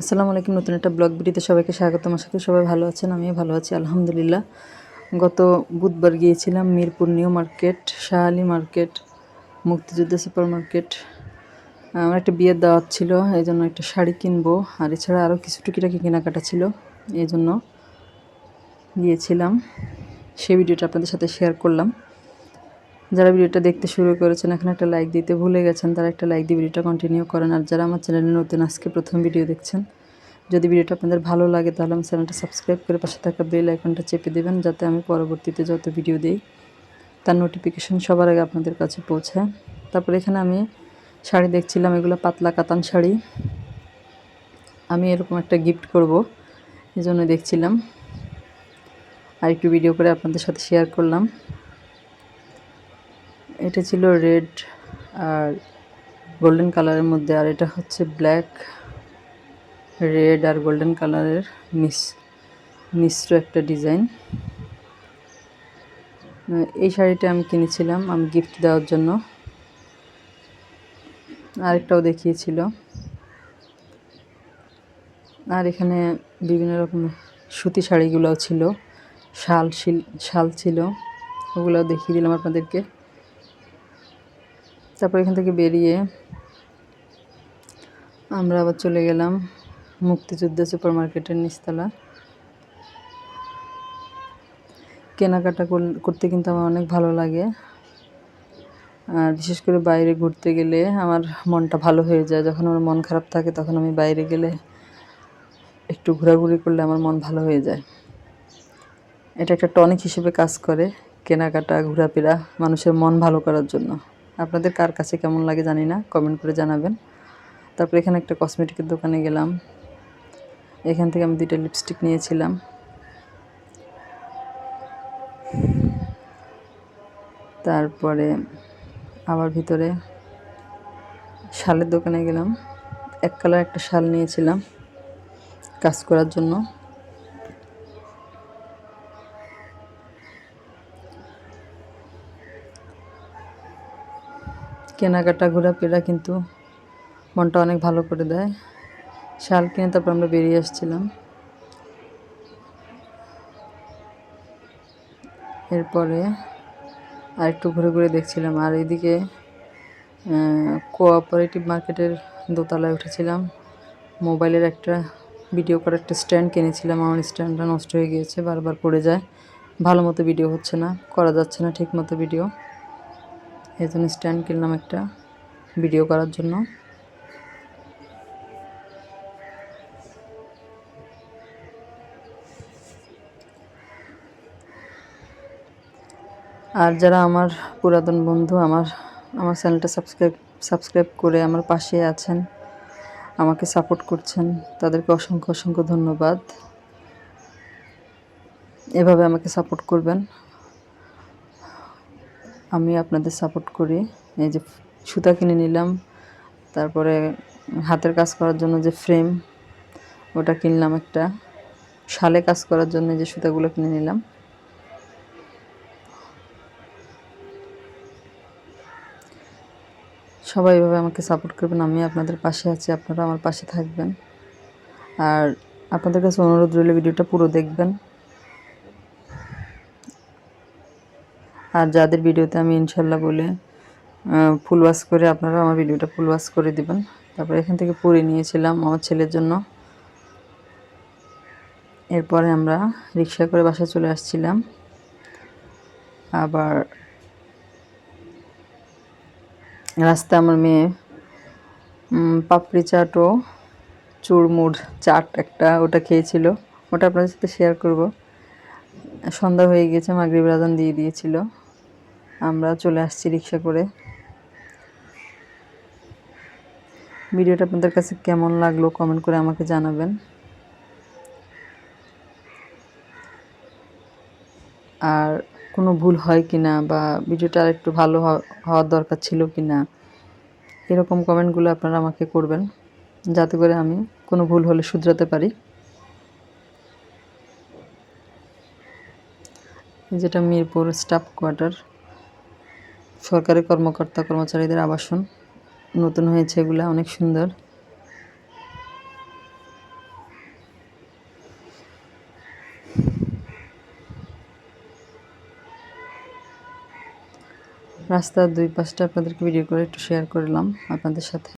আসসালামু আলাইকুম, নতুন একটা ব্লগ ভিডিওতে সবাইকে স্বাগতম। আশা করি সবাই ভালো আছেন, আমিও ভালো আছি, আলহামদুলিল্লাহ। গত বুধবার গিয়েছিলাম Mirpur new market Shahali market, Muktijuddho super market. আমার একটা বিয়ের দাওয়াত ছিল, এই জন্য একটা শাড়ি কিনবো। আর এছাড়া আরও কিছু টুকিটাকি কেনাকাটা ছিল, এই জন্য গিয়েছিলাম। সেই ভিডিওটা আপনাদের সাথে শেয়ার করলাম। যারা ভিডিওটা দেখতে শুরু করেছেন, এখন একটা লাইক দিতে ভুলে গেছেন, তারা একটা লাইক দিয়ে ভিডিওটা কন্টিনিউ করেন। আর যারা আমার চ্যানেলে নতুন, আজকে প্রথম ভিডিও দেখছেন, যদি ভিডিওটা আপনাদের ভালো লাগে, তাহলে আমার চ্যানেলটা সাবস্ক্রাইব করে পাশে থাকা বেল আইকনটা চেপে দেবেন, যাতে আমি পরবর্তীতে যত ভিডিও দিই, তার নোটিফিকেশন সবার আগে আপনাদের কাছে পৌঁছায়। তারপর এখানে আমি শাড়ি দেখছিলাম, এগুলো পাতলা কাতান শাড়ি। আমি এরকম একটা গিফট করব, এই জন্য দেখছিলাম। আর একটু ভিডিও করে আপনাদের সাথে শেয়ার করলাম। এটা ছিল রেড আর গোল্ডেন কালারের মধ্যে, আর এটা হচ্ছে ব্ল্যাক রেড আর গোল্ডেন কালারের মিস মিশ্র একটা ডিজাইন এই শাড়িটা আমি কিনেছিলাম, আমি গিফট দেওয়ার জন্য। আরেকটাও দেখিয়েছিল। আর এখানে বিভিন্ন রকম সুতি শাড়িগুলোও ছিল, শাল শিল, শাল ছিল, ওগুলোও দেখিয়ে দিলাম আপনাদেরকে। তারপর এখান থেকে বেরিয়ে আমরা আবার চলে গেলাম মুক্তিযুদ্ধ সুপার মার্কেটের নিচতলা। কেনাকাটা করতে কিন্তু আমার অনেক ভালো লাগে। আর বিশেষ করে বাইরে ঘুরতে গেলে আমার মনটা ভালো হয়ে যায়। যখন আমার মন খারাপ থাকে তখন আমি বাইরে গেলে একটু ঘোরাঘুরি করলে আমার মন ভালো হয়ে যায়। এটা একটা টনিক হিসেবে কাজ করে কেনাকাটা, ঘোরাফেরা মানুষের মন ভালো করার জন্য। আপনাদের কার কাছে কেমন লাগে জানি না কমেন্ট করে জানাবেন। তারপর এখানে একটা কসমেটিকের দোকানে গেলাম। এখান থেকে আমি দুইটা লিপস্টিক নিয়েছিলাম। তারপরে আবার ভিতরে শালের দোকানে গেলাম। এক কালার একটা শাল নিয়েছিলাম কাজ করার জন্য। কেনাকাটা, ঘোরাফেরা কিন্তু মনটা অনেক ভালো করে দেয়। শাল কিনে তারপর আমরা বেরিয়ে আসছিলাম। এরপরে আর একটু ঘুরে ঘুরে দেখছিলাম। আর এদিকে কোঅপারেটিভ মার্কেটের দোতলায় উঠেছিলাম। মোবাইলের একটা ভিডিও করার একটা স্ট্যান্ড কিনেছিলাম। আমার স্ট্যান্ডটা নষ্ট হয়ে গিয়েছে, বারবার পড়ে যায়। ভালো মতো ভিডিও হচ্ছে না, করা যাচ্ছে না ঠিক মতো ভিডিও এই স্ট্যান্ড কিনলাম একটা ভিডিও করার জন্য। আর যারা আমার পুরাতন বন্ধু, আমার আমার চ্যানেলটা সাবস্ক্রাইব সাবস্ক্রাইব করে আমার পাশে আছেন, আমাকে সাপোর্ট করছেন, তাদেরকে অসংখ্য অসংখ্য ধন্যবাদ। এভাবে আমাকে সাপোর্ট করবেন। আমি আপনাদের সাপোর্ট করি। এই যে সুতা কিনে নিলাম, তারপরে হাতের কাজ করার জন্য যে ফ্রেম ওটা কিনলাম একটা। শালে কাজ করার জন্য যে সুতাগুলো কিনে নিলাম। সবাই এভাবে আমাকে সাপোর্ট করবেন আমি আপনাদের পাশে আছি আপনারা আমার পাশে থাকবেন। আর আপনাদের কাছে অনুরোধ রইলে, ভিডিওটা পুরো দেখবেন। আর যাদের ভিডিওতে আমি ইনশাল্লাহ বলে ফুল ওয়াশ করে আপনারা আমার ভিডিওটা ফুল ওয়াশ করে দিবেন। তারপর এখান থেকে পরে নিয়েছিলাম আমার ছেলের জন্য। এরপরে আমরা রিক্সা করে বাসায় চলে আসছিলাম। আবার রাস্তায় আমার মেয়ে পাপড়ি চাট ও চুরমুড় চাট একটা ওটা খেয়েছিল। ওটা আপনাদের সাথে শেয়ার করব। সন্ধ্যা হয়ে গেছে মাগরিব রাজান দিয়ে দিয়েছিল। আমরা চলে আসছি রিক্সা করে। ভিডিওটা আপনাদের কাছে কেমন লাগল কমেন্ট করে আমাকে জানাবেন। আর কোনো ভুল হয় কি না বা ভিডিওটা আর একটু ভালো হওয়ার দরকার ছিল কি না এরকম কমেন্টগুলো আপনারা আমাকে করবেন। যাতে করে আমি কোনো ভুল হলে শুধরাতে পারি। যেটা মিরপুর স্টাফ কোয়ার্টার সরকারি কর্মকর্তা কর্মচারীদের আবাসন নতুন হয়েছে এগুলো, অনেক সুন্দর। রাস্তার দুই পাশটা আপনাদেরকে ভিডিও করে একটু শেয়ার করলাম আপনাদের সাথে।